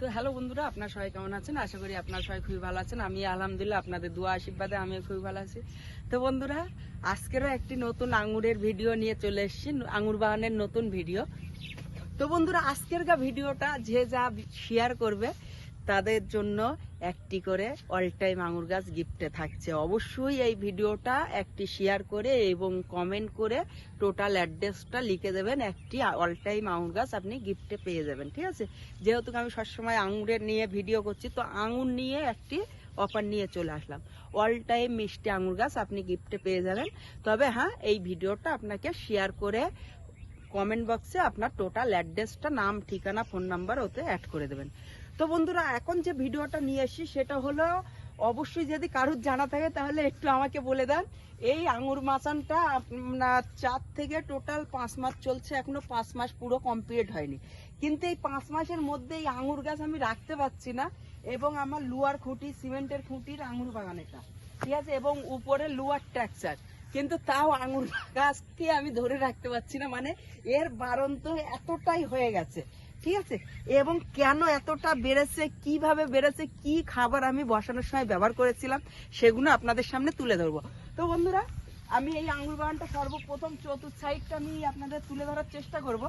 তো হ্যালো বন্ধুরা, আপনার সবাই কেমন আছেন? আশা করি আপনার সবাই খুবই ভালো আছেন। আমি আলহামদুলিল্লাহ আপনাদের দোয়া আশীর্বাদে আমিও খুবই ভালো আছি। তো বন্ধুরা, আজকেরও একটি নতুন আঙুরের ভিডিও নিয়ে চলে এসেছি, আঙুর বাগানের নতুন ভিডিও। তো বন্ধুরা আজকের গা ভিডিওটা যে যা শেয়ার করবে, তাদের জন্য একটি করে অল টাইম আঙুর গাছ গিফটে থাকছে। অবশ্যই এই ভিডিওটা একটি শেয়ার করে এবং কমেন্ট করে টোটাল অ্যাড্রেসটা লিখে দেবেন। একটি অল টাইম আঙুর গাছ আপনি গিফটে পেয়ে যাবেন, ঠিক আছে? যেহেতু আমি সবসময় আঙুরের নিয়ে ভিডিও করছি, তো আঙুর নিয়ে একটি অফার নিয়ে চলে আসলাম। অল টাইম মিষ্টি আঙুর গাছ আপনি গিফটে পেয়ে যাবেন। তবে হ্যাঁ এই ভিডিওটা আপনাকে শেয়ার করে কমেন্ট বক্সে আপনার টোটাল অ্যাড্রেসটা নাম, ঠিকানা ফোন নাম্বার ওতে অ্যাড করে দেবেন। তো বন্ধুরা, এখন যে ভিডিওটা নিয়ে এসেছি সেটা হলো, অবশ্যই যদি কারুর জানা থাকে তাহলে একটু আমাকে বলে দেন। এই আঙুর মাচানটা আপনার চার থেকে টোটাল পাঁচ মাস চলছে, এখনও পাঁচ মাস পুরো কমপ্লিট হয়নি। কিন্তু এই পাঁচ মাসের মধ্যে এই আঙুর গাছ আমি রাখতে পারছি না, এবং আমার লুয়ার খুঁটি, সিমেন্টের খুঁটির আঙুর বাগান এটা। ঠিক আছে? এবং উপরে লুয়ার ট্র্যাকচার কিন্তু তাও আঙুর গাছকে আমি ধরে রাখতে পারছি না মানে এর বারন্ত এতটাই হয়ে গেছে। ঠিক আছে? এবং কেন এতটা বেড়েছে, কীভাবে বেড়েছে, কি খাবার আমি বসানোর সময় ব্যবহার করেছিলাম, সেগুলো আপনাদের সামনে তুলে ধরবো। তো বন্ধুরা, আমি এই আঙুর বাগানটা সর্বপ্রথম চতুর্থ সাইডটা আমি আপনাদের তুলে ধরার চেষ্টা করব।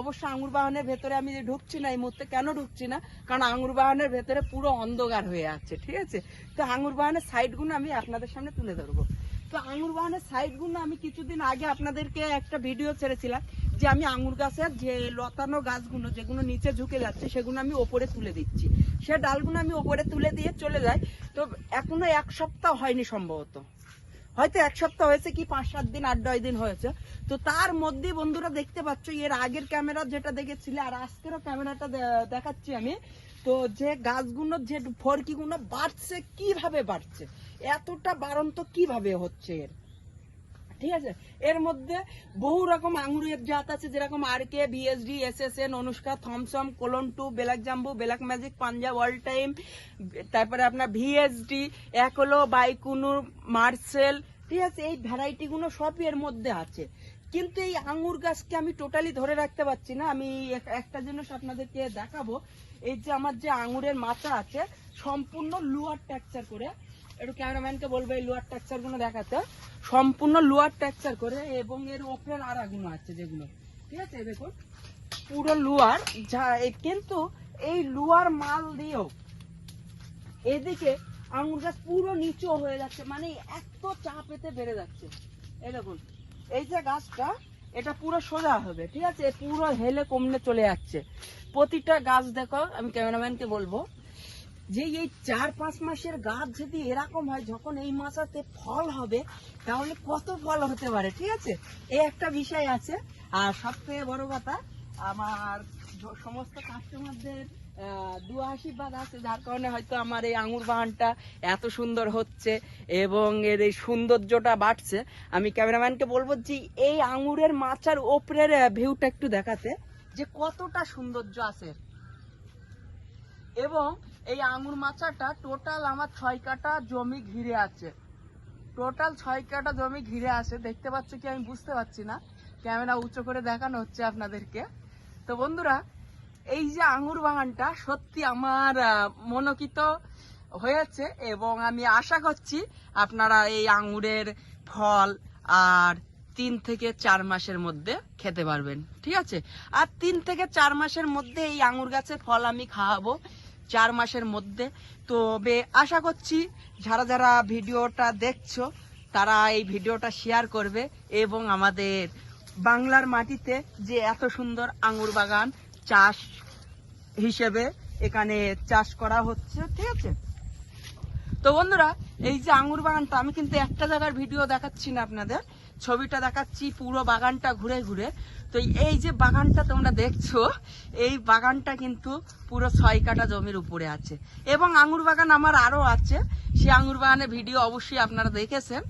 অবশ্য আঙুর বাগানের ভেতরে আমি ঢুকছি না, এই মুহূর্তে কেন ঢুকছি না, কারণ আঙুর বাগানের ভেতরে পুরো অন্ধকার হয়ে আছে, ঠিক আছে? তো আঙুর বাগানের সাইডগুলো আমি আপনাদের সামনে তুলে ধরবো। তো আঙুর বাগানের সাইডগুলো আমি কিছুদিন আগে আপনাদেরকে একটা ভিডিও ছেড়েছিলাম যে আমি আঙুর গাছের যে লতানো গাছগুলো যেগুলো নিচে ঝুঁকে যাচ্ছে, সেগুলো আমি ওপরে তুলে দিচ্ছি। সে ডালগুলো আমি ওপরে তুলে দিয়ে চলে যাই। তো এখনও এক সপ্তাহ হয়নি সম্ভবত। হয়তো এক সপ্তাহ হয়েছে কি, পাঁচ সাত দিন, আট নয় দিন হয়েছে। তো তার মধ্যে বন্ধুরা দেখতে পাচ্ছ, এর আগের ক্যামেরা যেটা দেখেছিলে আর আজকেরও ক্যামেরাটা দেখাচ্ছি আমি। তো যে গাছগুলো, যে ফরকিগুলো বাড়ছে, কীভাবে বাড়ছে? এতটা বাড়ন্ত কীভাবে হচ্ছে এর? ঠিক আছে? এর মধ্যে বহু রকম আঙুরের জাত আছে, যেরকম R K BSD S S N, Anushka, Thompson, clone two black jumbo, black magic Punjab all time, তারপরে আপনার ভিএসডি একলো, বাইকুনু, মার্সেল, ঠিক আছে? এই ভ্যারাইটি গুলো সবই এর মধ্যে আছে। কিন্তু এই আঙুর গাছকে আমি টোটালি ধরে রাখতে পারছি না। আমি এক- একটা জিনিস আপনাদেরকে দেখাবো। এই যে আমার যে আঙুরের মাথা আছে, সম্পূর্ণ লুয়ার টেক্সচার করে একটু ক্যামেরাম্যানকে বলব এই লোয়ার দেখাতে। সম্পূর্ণ লোয়ার টেক্সচার করে এবং এর ওপরের আড়াগুলো আছে যেগুলো। ঠিক আছে দেখুন। পুরো যা কিন্তু এই মাল দিয়েও এদিকে আঙুর গাছ পুরো নিচু হয়ে যাচ্ছে মানে এত চাপ এতে বেড়ে যাচ্ছে। এই দেখুন, এই যে গাছটা, এটা পুরো সোজা হবে, ঠিক আছে? পুরো হেলে কমলে চলে যাচ্ছে। প্রতিটা গাছ দেখো, আমি ক্যামেরাম্যানকে বলব যে এই চার পাঁচ মাসের গাছ যদি এরকম হয়, যখন এই মাসাতে ফল হবে, তাহলে কত ফল হতে পারে, ঠিক আছে? এই একটা বিষয় আছে। আর সব থেকে বড় কথা, আমার সমস্ত কাস্টমারদের দু আশীর্বাদ আছে, যার কারণে হয়তো আমার এই আঙুর বাগানটা এত সুন্দর হচ্ছে এবং এর এই সৌন্দর্যটা বাড়ছে। আমি ক্যামেরাম্যানকে বলব যে, এই আঙুরের মাচার ওপরের ভিউটা একটু দেখাতে, যে কতটা সৌন্দর্য আছে। এবং এই আঙুর মাচাটা টোটাল আমার ছয় কাটা জমি ঘিরে আছে। টোটাল ছয় কাটা জমি ঘিরে আছে। দেখতে পাচ্ছ কি আমি বুঝতে পারছি না। ক্যামেরা উঁচু করে দেখানো হচ্ছে আপনাদেরকে। তো বন্ধুরা, এই যে আঙুর বাগানটা সত্যি আমার মনোকিত হয়েছে এবং আমি আশা করছি আপনারা এই আঙুরের ফল আর তিন থেকে চার মাসের মধ্যে খেতে পারবেন। ঠিক আছে? আর তিন থেকে চার মাসের মধ্যে এই আঙুর গাছের ফল আমি খাওয়াবো। চার মাসের মধ্যে। তবে আশা করছি যারা যারা ভিডিওটা দেখছ, তারা এই ভিডিওটা শেয়ার করবে এবং আমাদের বাংলার মাটিতে যে এত সুন্দর আঙুর বাগান চাষ হিসেবে এখানে চাষ করা হচ্ছে, ঠিক আছে? তো বন্ধুরা, এই যে আঙুর বাগানটা, আমি কিন্তু একটা জায়গার ভিডিও দেখাচ্ছি না আপনাদের। ছবিটা দেখাচ্ছি, পুরো বাগানটা ঘুরে ঘুরে। তো এই যে বাগানটা তোমরা দেখছ, এই বাগানটা কিন্তু পুরো ছয় কাটা জমির উপরে আছে। এবং আঙুর বাগান আমার আরও আছে। সেই আঙুর বাগানের ভিডিও অবশ্যই আপনারা দেখেছেন।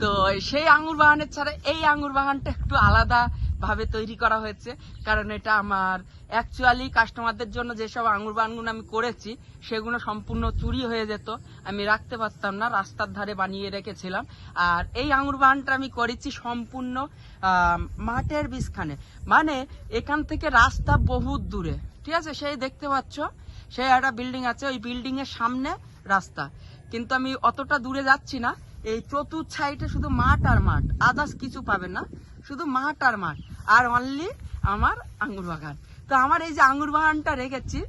তো সেই আঙুর বাগানের ছাড়া এই আঙুর বাগানটা একটু আলাদা। ভাবে তৈরি করা হয়েছে। কারণ এটা আমার অ্যাকচুয়ালি কাস্টমারদের জন্য যেসব আঙ্গুর বাগানগুলো আমি করেছি, সেগুলো সম্পূর্ণ চুরি হয়ে যেত। আমি রাখতে পারতাম না, রাস্তার ধারে বানিয়ে রেখেছিলাম। আর এই আঙ্গুর বাগানটা আমি করেছি সম্পূর্ণ মাঠের বীজখানে। মানে এখান থেকে রাস্তা বহুত দূরে। ঠিক আছে? সেই দেখতে পাচ্ছ? সেই একটা বিল্ডিং আছে। ওই বিল্ডিং এর সামনে রাস্তা। কিন্তু আমি অতটা দূরে যাচ্ছি না। এই চতুর্থ সাইডে শুধু মাঠ আর মাঠ। আদার্স কিছু পাবে না। শুধু মাঠ আর মাঠ, আর অনলি আমার আঙ্গুর বাগান। তো আমার এই যে আঙ্গুর বাগানটা রেখেছি,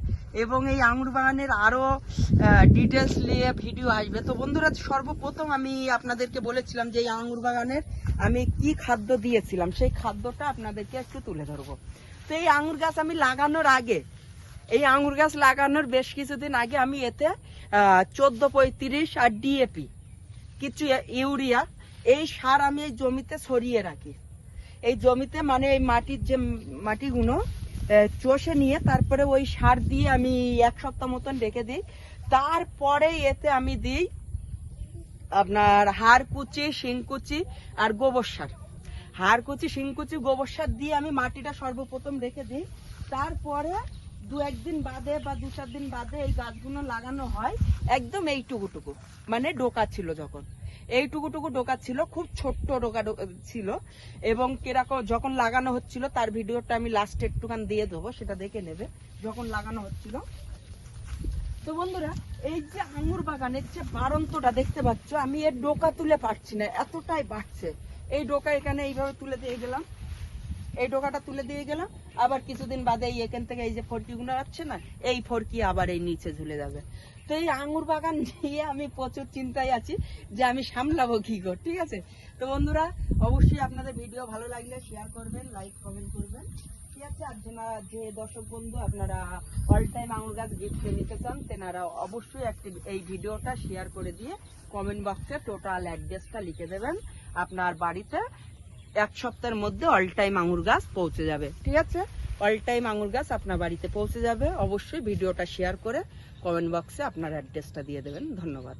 এবং এই আঙ্গুর বাগানের আরও ডিটেলস নিয়ে ভিডিও আসবে। তো বন্ধুরা, সর্বপ্রথম আমি আপনাদেরকে বলেছিলাম যে এই আঙ্গুর বাগানের আমি কি খাদ্য দিয়েছিলাম, সেই খাদ্যটা আপনাদেরকে একটু তুলে ধরবো। তো এই আঙ্গুর গাছ আমি লাগানোর আগে, এই আঙ্গুর গাছ লাগানোর বেশ কিছুদিন আগে আমি এতে চোদ্দ, পঁয়ত্রিশ আর ডিএপি কিছু ইউরিয়া, এই সার আমি এই জমিতে ছড়িয়ে রাখি। এই জমিতে মানে এই মাটির যে মাটিগুলো চষে নিয়ে তারপরে ওই সার দিয়ে আমি এক সপ্তাহ মতন রেখে দিই। তারপরে এতে আমি দিই আপনার হাড় কুচি শিংকুচি আর গোবর সার। হাড় কুচি শিংকুচি গোবর সার দিয়ে আমি মাটিটা সর্বপ্রথম রেখে দিই। তারপরে দু একদিন বাদে বা দু চার দিন বাদে এই গাছগুলো লাগানো হয়, একদম এইটুকুটুকু। মানে ডোকা ছিল যখন। এইটুকুটুকু ডোকা ছিল, খুব ছোট্ট ডোকা ছিল। এবং কীরকম যখন লাগানো হচ্ছিল, তার ভিডিওটা আমি লাস্টে একটুখান দিয়ে দেবো, সেটা দেখে নেবে, যখন লাগানো হচ্ছিল। তো বন্ধুরা, এই যে আঙ্গুর বাগানের যে বারন্তটা দেখতে পাচ্ছ, আমি এর ডোকা তুলে পারছি না, এতটাই বাড়ছে। এই ডোকা এখানে এইভাবে তুলে দিয়ে গেলাম। এই ডোকাটা তুলে দিয়ে গেলাম। আবার কিছুদিন বাদে এই এখান থেকে এই যে ফরকি গুলো আসছে না, এই ফরকি আবার এই নিচে ঝুলে যাবে। তো এই আঙুর বাগান নিয়ে আমি প্রচুর চিন্তায় আছি যে আমি সামলাবো কি করে, ঠিক আছে? তো বন্ধুরা, অবশ্যই আপনাদের ভিডিও ভালো লাগলে শেয়ার করবেন লাইক কমেন্ট করবেন। ঠিক আছে? আর যারা যে দর্শক বন্ধু, আপনারা অল টাইম আঙুর গাছ গিফট নিতে চান, তেনারা অবশ্যই একটি এই ভিডিওটা শেয়ার করে দিয়ে কমেন্ট বক্সে টোটাল অ্যাড্রেসটা লিখে দেবেন। আপনার বাড়িতে এক সপ্তাহের মধ্যে অল টাইম আঙুর গাছ পৌঁছে যাবে, ঠিক আছে? অল টাইম আঙুর গাছ আপনার বাড়িতে পৌঁছে যাবে। অবশ্যই ভিডিওটা শেয়ার করে কমেন্ট বক্সে আপনার অ্যাড্রেসটা দিয়ে দেবেন। ধন্যবাদ।